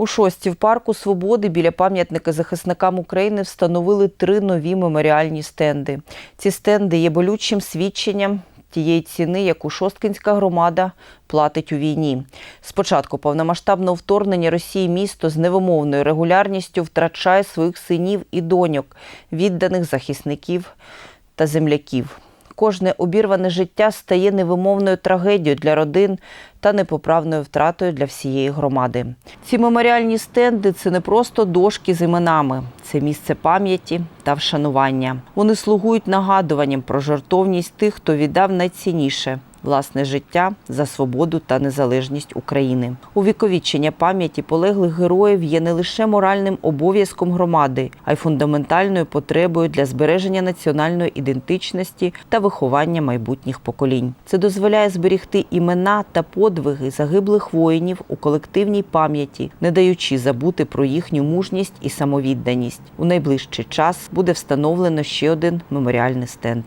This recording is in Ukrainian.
У шості в парку Свободи біля пам'ятника захисникам України встановили три нові меморіальні стенди. Ці стенди є болючим свідченням тієї ціни, яку Шосткинська громада платить у війні. Спочатку повномасштабного вторгнення Росії місто з невимовною регулярністю втрачає своїх синів і доньок, відданих захисників та земляків. Кожне обірване життя стає невимовною трагедією для родин та непоправною втратою для всієї громади. Ці меморіальні стенди це не просто дошки з іменами, це місце пам'яті та вшанування. Вони слугують нагадуванням про жертовність тих, хто віддав найцінніше власне життя за свободу та незалежність України. Увіковічення пам'яті полеглих героїв є не лише моральним обов'язком громади, а й фундаментальною потребою для збереження національної ідентичності та виховання майбутніх поколінь. Це дозволяє зберігти імена та подвиги загиблих воїнів у колективній пам'яті, не даючи забути про їхню мужність і самовідданість. У найближчий час буде встановлено ще один меморіальний стенд.